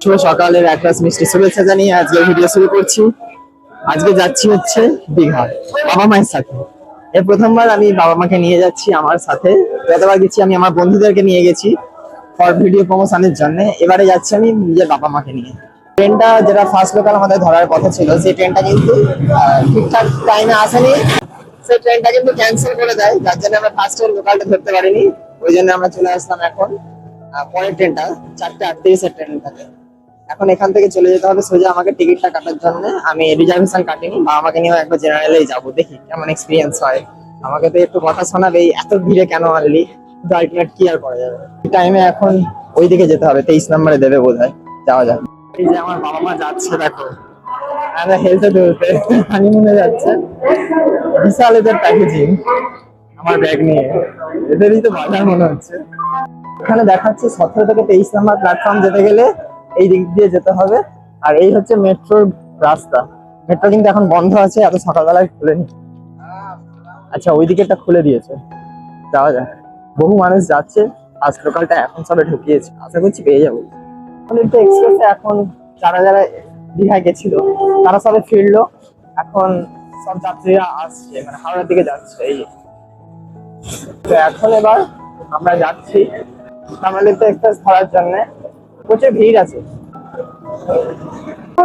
শুভ সকালের এক গ্লাস মিষ্টি শুভেচ্ছা জানিয়ে আজকে ভিডিও শুরু করছি। আজকে যাচ্ছি হচ্ছে দীঘা, বাবা মায়ের সাথে। এই প্রথমবার আমি বাবা মাকে নিয়ে যাচ্ছি আমার সাথে। যতবার গেছি, আমি আমার বন্ধুদেরকে নিয়ে গেছি ফর ভিডিও প্রমোশনের জন্য। এবারে যাচ্ছি আমি নিজের বাবা মাকে নিয়ে। ট্রেনটা যেটা ফার্স্ট লোকাল আমাদের ধরার কথা ছিল, সেই ট্রেনটা কিন্তু ঠিকঠাক টাইমে আসেনি। সেই ট্রেনটা কিন্তু ক্যান্সেল করে দেয়, যার জন্য আমরা ফার্স্ট লোকালটা ধরতে পারিনি। ওই জন্য আমরা চলে আসলাম এখন পরের ট্রেনটা, চারটে আটত্রিশের ট্রেন থাকে এখন এখান থেকে চলে যেতে হবে সোজা আমাকে টিকিটটা কাটার জন্য। আমি রিজার্ভেশন কাটিনি, বা আমাকে নিয়েও একবার জেনারেলেই যাব, দেখি কেমন এক্সপিরিয়েন্স হয়। আমাকে তো একটু কথা শোনাবে এত ভিড়ে কেন আনলি কিন্তু আলটিমেট কি আর করা যাবে? টাইমে এখন ওইদিকে যেতে হবে, তেইশ নম্বরে দেবে বোধ হয় যাওয়া যাক। এই যে আমার বাবা মা যাচ্ছে, দেখো। আমরা হেলতে দুলতে হানিমুনে যাচ্ছে। বিশাল এদের প্যাকেজিং আমার ব্যাগ নিয়ে। এদেরই তো বাজার মনে হচ্ছে। এখানে দেখাচ্ছে সতেরো থেকে তেইশ নাম্বার প্ল্যাটফর্ম যেতে গেলে এই দিক দিয়ে যেতে হবে। আর এই হচ্ছে মেট্রোর রাস্তা। মেট্রো কিন্তু এখন বন্ধ আছে, এত সকালবেলায় খুলেনি। আচ্ছা ওই দিকেরটা খুলে দিয়েছে। যাওয়া যাক। বহু মানুষ যাচ্ছে আজ লোকালটা এখন সবে ঢুকিয়েছে। আশা করছি পেয়ে যাব। এক্সপ্রেসে এখন যারা যারা দীঘায় গেছিল, তারা সবে ফিরলো। এখন সব যাত্রীরা আসছে মানে হাওড়ার দিকে যাচ্ছে, এই তো এখন এবার আমরা যাচ্ছি। তামিলিতে এক্সপ্রেস ধরার জন্য। প্রচুর ভিড় আছে।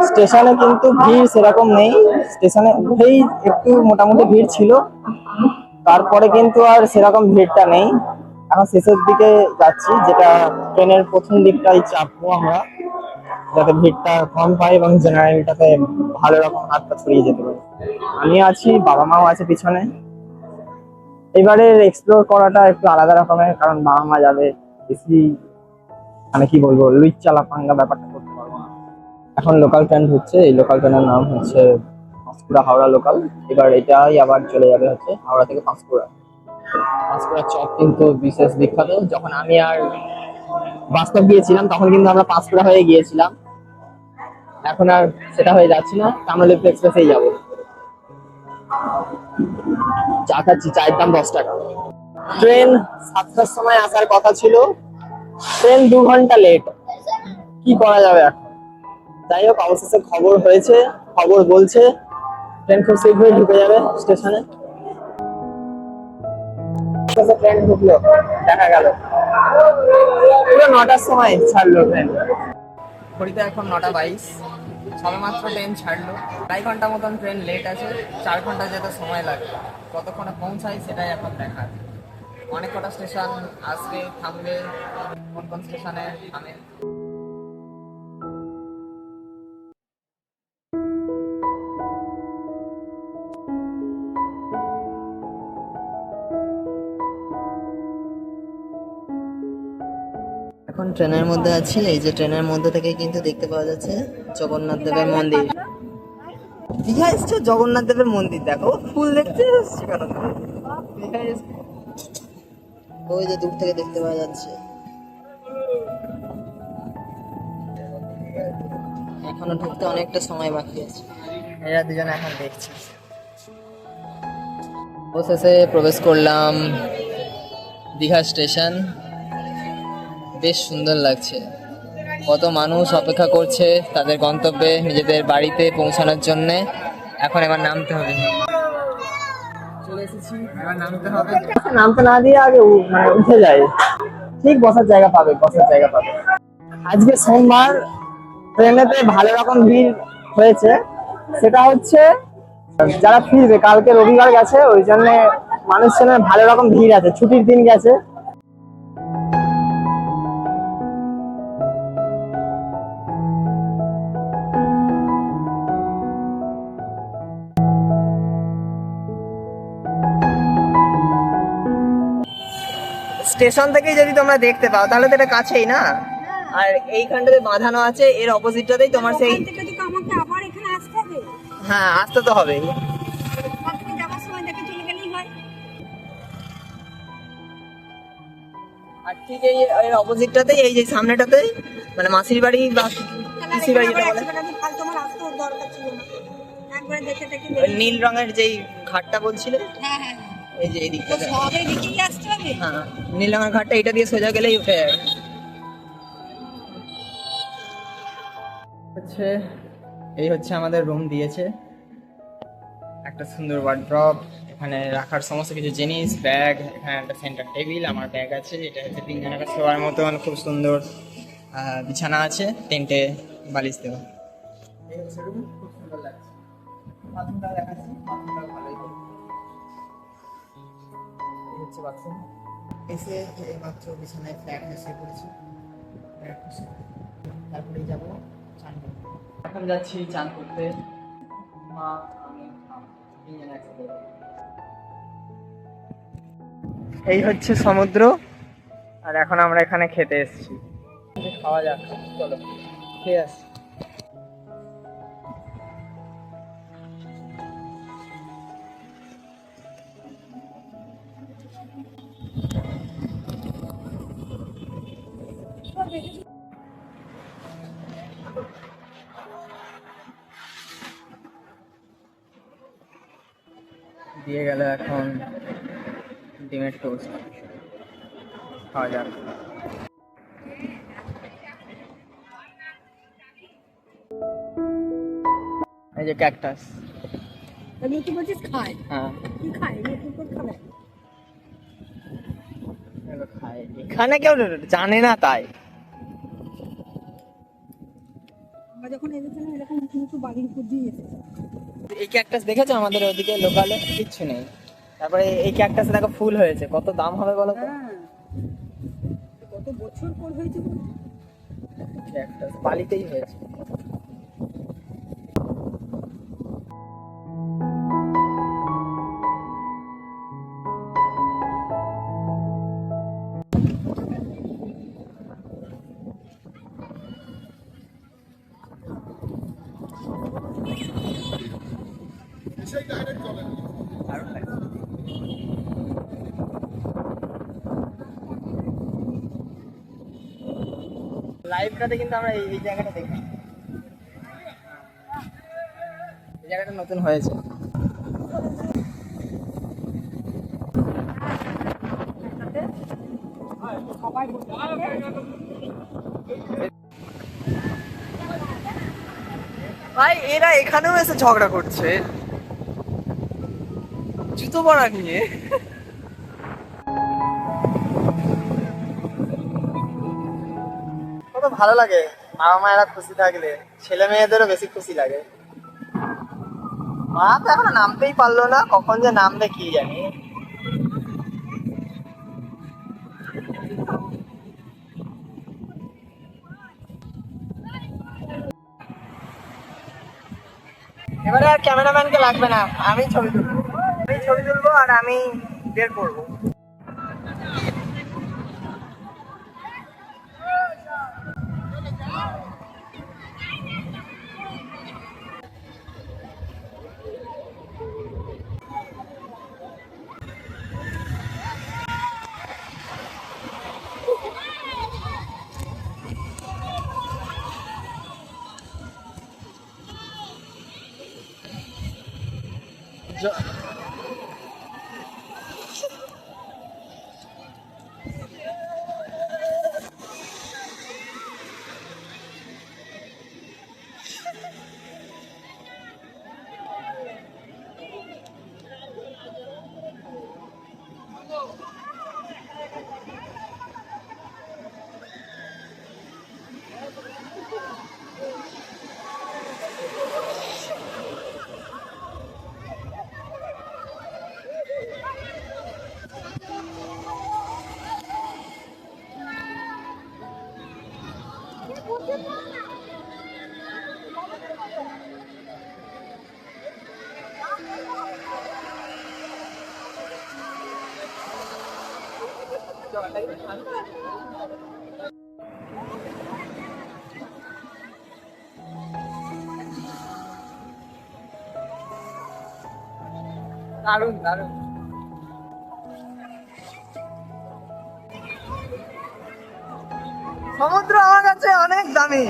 স্টেশনে কিন্তু ভিড় সেরকম নেই। স্টেশনে উঠেই একটু মোটামুটি ভিড় ছিল। তারপরে কিন্তু আর সেরকম ভিড়টা নেই। এখন শেষের দিকে যাচ্ছি, যেটা ট্রেনের প্রথম দিকটাই চাপবো আমরা যাতে ভিড়টা কম পাই এবং জেনারেলটাতে ভালো রকম হাতটা ছড়িয়ে যেতে পারে। আমি আছি, বাবা মাও আছে পিছনে। এবারে এক্সপ্লোর করাটা একটু আলাদা রকমের, কারণ বাবা মা যাবে বেশি মানে কি বলব লুইচ পাঙ্গা ব্যাপারটা করতে পারব না। এখন লোকাল ট্রেন হচ্ছে, এই লোকাল ট্রেনের নাম হচ্ছে পাঁশকুড়া হাওড়া লোকাল এবার এটাই আবার চলে যাবে হচ্ছে হাওড়া থেকে পাঁশকুড়া। পাঁশকুড়া চপ কিন্তু বিশেষ বিখ্যাত। যখন আমি আর বাস্তব গিয়েছিলাম, তখন কিন্তু আমরা পাঁশকুড়া হয়ে গিয়েছিলাম। এখন আর সেটা হয়ে যাচ্ছি না কামরলিপ্ত এক্সপ্রেসেই যাব। চা খাচ্ছি, চায়ের দাম দশ টাকা। ট্রেন সাতটার সময় আসার কথা ছিল। ট্রেন দু ঘণ্টা লেট কি করা যাবে এখন? যাই হোক অবশেষে খবর হয়েছে, খবর বলছে। ট্রেন খুব শীঘ্রই ঢুকে যাবে স্টেশনে ট্রেন ঢুকলো, দেখা গেল। পুরো নটার সময় ছাড়লো ট্রেন ঘড়িতে এখন নটা বাইশ। সবে মাত্র ট্রেন ছাড়লো। আড়াই ঘণ্টা মতন ট্রেন লেট আছে। চার ঘণ্টা যেতে সময় লাগবে কতক্ষণে পৌঁছায় সেটাই এখন দেখার। অনেক কটা স্টেশন আসবে, থামবে। কোন কোন স্টেশনে? থামে এখন ট্রেনের মধ্যে আছি। এই যে ট্রেনের মধ্যে থেকে কিন্তু দেখতে পাওয়া যাচ্ছে জগন্নাথ দেবের মন্দির। দীঘা এসছো জগন্নাথ দেবের মন্দির, দেখো। ফুল দেখতে এসছো কেন। ওই যে দূর থেকে দেখতে পাওয়া যাচ্ছে। এখনও ঢুকতে অনেকটা সময় বাকি আছে। এরা দুজনে এখন দেখছে। অবশেষে প্রবেশ করলাম দীঘা স্টেশন। বেশ সুন্দর লাগছে। কত মানুষ অপেক্ষা করছে তাদের গন্তব্যে নিজেদের বাড়িতে পৌঁছানোর জন্য। এখন এবার নামতে হবে। চলে এসেছি এবার নামতে না দিয়ে আগে মানে উঠে যায় ঠিক বসার জায়গা পাবে বসার জায়গা পাবে। আজকে সোমবার ট্রেনেতে ভালো রকম ভিড় হয়েছে। সেটা হচ্ছে, যারা ফিরবে, কালকে রবিবার গেছে, ওই জন্য মানুষজনের ভালো রকম ভিড় আছে, ছুটির দিন গেছে। স্টেশন থেকেই যদি তোমরা দেখতে পাও, তাহলে তো এটা কাছেই না? আর এইখানটাতে বাঁধানো আছে এর অপোজিটটাতেই তোমার সেই হ্যাঁ আসতে তো হবে হয়। আর ঠিক এই এর অপোজিটটাতেই এই যে সামনেটাতে মানে মাসির বাড়ি বা পিসির বাড়ি যেটা বলে? নীল রঙের যেই ঘাটটা বলছিলে? হ্যাঁ হ্যাঁ এই যে এই হ্যাঁ নীল রঙের ঘাটটা এটা দিয়ে সোজা গেলেই উঠে যাবে। হচ্ছে, এই হচ্ছে আমাদের রুম দিয়েছে। একটা সুন্দর ওয়ার্ড্রপ এখানে রাখার সমস্ত কিছু জিনিস ব্যাগ এখানে একটা সেন্টার টেবিল আমার ব্যাগ আছে, এটা হচ্ছে তিনজনের শোয়ার মতন, খুব সুন্দর। বিছানা আছে, তিনটে বালিশ দেওয়া। তারপরে যাব। এখন যাচ্ছি চান করতে। মা আমি মা, তিনজন একসাথে। এই হচ্ছে সমুদ্র। আর এখন আমরা এখানে খেতে এসেছি। খাওয়া যাক চলো। খেয়ে আসি দিয়ে গেল এখন ডিমের টোস্ট। খাওয়া যাক। এই যে ক্যাকটাস। আমি কি বলছিস খায় হ্যাঁ। কি এখানে কেউ জানে না তাই। যখন এসেছিলাম এরকম উঁচু বাড়ির উপর দিয়ে এসেছে। এই ক্যাকটাস দেখেছ? আমাদের ওদিকে লোকালে কিচ্ছু নেই। তারপরে এই ক্যাকটাসে দেখো ফুল হয়েছে। কত দাম হবে বলো তো? হ্যাঁ। কত বছর পর হয়েছে ক্যাকটাস বালিতেই হয়েছে। লাগছে। লাইভটাতে কিন্তু আমরা এই জায়গাটা দেখি। এই জায়গাটা নতুন হয়েছে। ভাই, এরা এখানেও এসে ঝগড়া করছে। নিয়ে। কত ভালো লাগে বাবা মায়েরা খুশি থাকলে, ছেলে মেয়েদেরও বেশি খুশি লাগে। মা তো এখনও নামতেই পারল না, কখন যে নামবে কি জানি। এবারে আর ক্যামেরাম্যানকে লাগবে না, আমি ছবি তুলবো। ছবি তুলবো আর আমি বের করব। দারুণ দারুণ। সমুদ্র আমার কাছে অনেক দামি।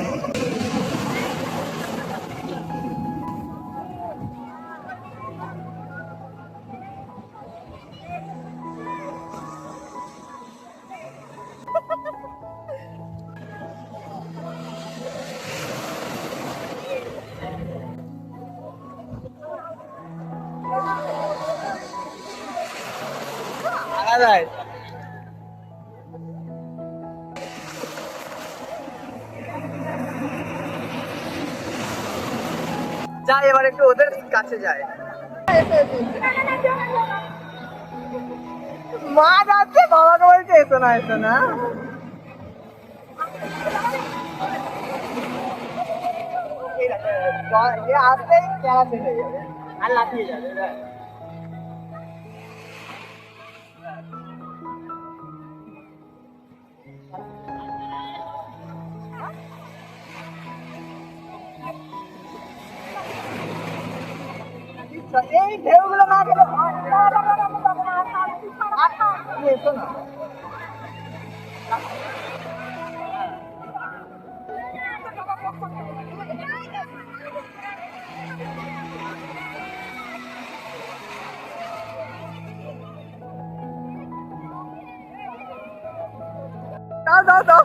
প্যারাডাইস যাই এবার একটু ওদের কাছে যায়। মা যাচ্ছে বাবাকে বলছে এসো না এসো না। দেখো, খেলা আর লাফিয়ে যাবে এই ঢেউগুলো না গেলে দাও দাও দাও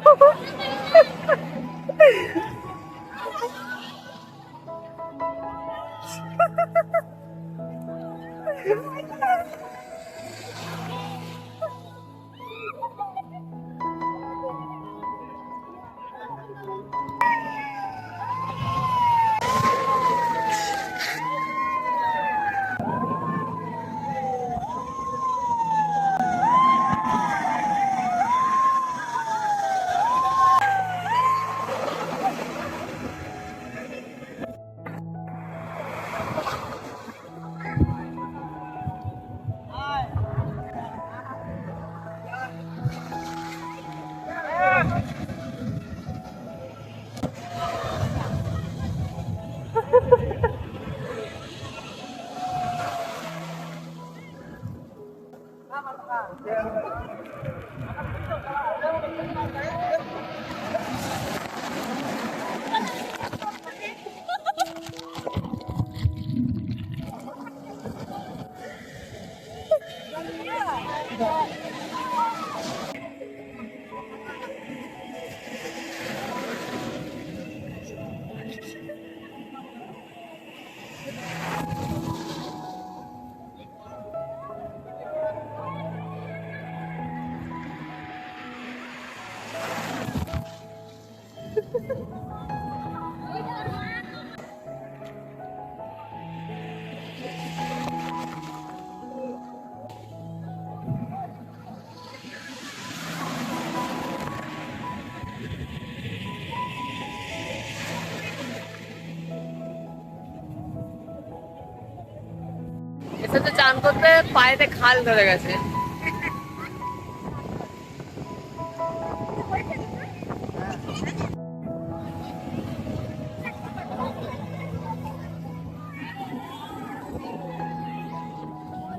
চান করতে পায়েতে খাল ধরে গেছে।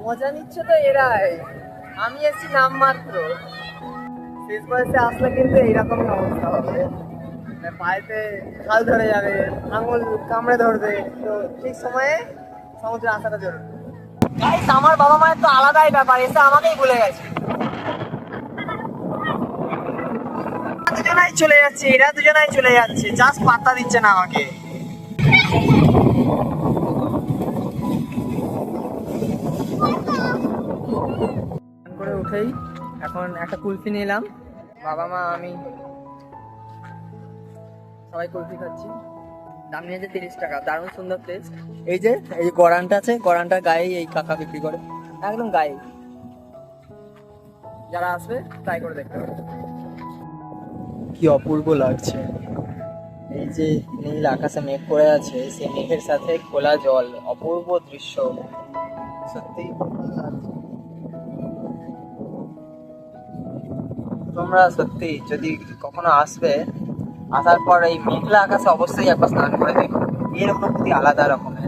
মজা নিচ্ছে তো এরাই। আমি এসেছি নাম মাত্র শেষ বয়সে আসলে কিন্তু এইরকমই অবস্থা হবে। মানে পায়েতে খাল ধরে যাবে, আঙুল কামড়ে ধরবে। তো ঠিক সময়ে সমুদ্রে আসাটা জরুরি। Guys, আমার বাবা মায়ের তো আলাদাই ব্যাপার এসে আমাকেই ভুলে গেছে। দুজনাই চলে যাচ্ছে এরা দুজনাই চলে যাচ্ছে জাস্ট পাত্তা দিচ্ছে না আমাকে। করে উঠেই এখন একটা কুলফি নিলাম বাবা মা আমি সবাই কুলফি খাচ্ছি। দাম নিয়েছে তিরিশ টাকা দারুণ সুন্দর টেস্ট এই যে এই যে গড়ানটা আছে গড়ানটার গায়ে এই কাকা বিক্রি করে। একদম গায়ে যারা আসবে ট্রাই করে দেখতে পারে। কি অপূর্ব লাগছে। এই যে নীল আকাশে মেঘ করে আছে সেই মেঘের সাথে খোলা জল অপূর্ব দৃশ্য। সত্যি। তোমরা সত্যি যদি কখনো আসবে আসার পর এই মেঘলা আকাশে অবশ্যই একবার স্নান করে দেখুন। এর অনুভূতি আলাদা রকমের।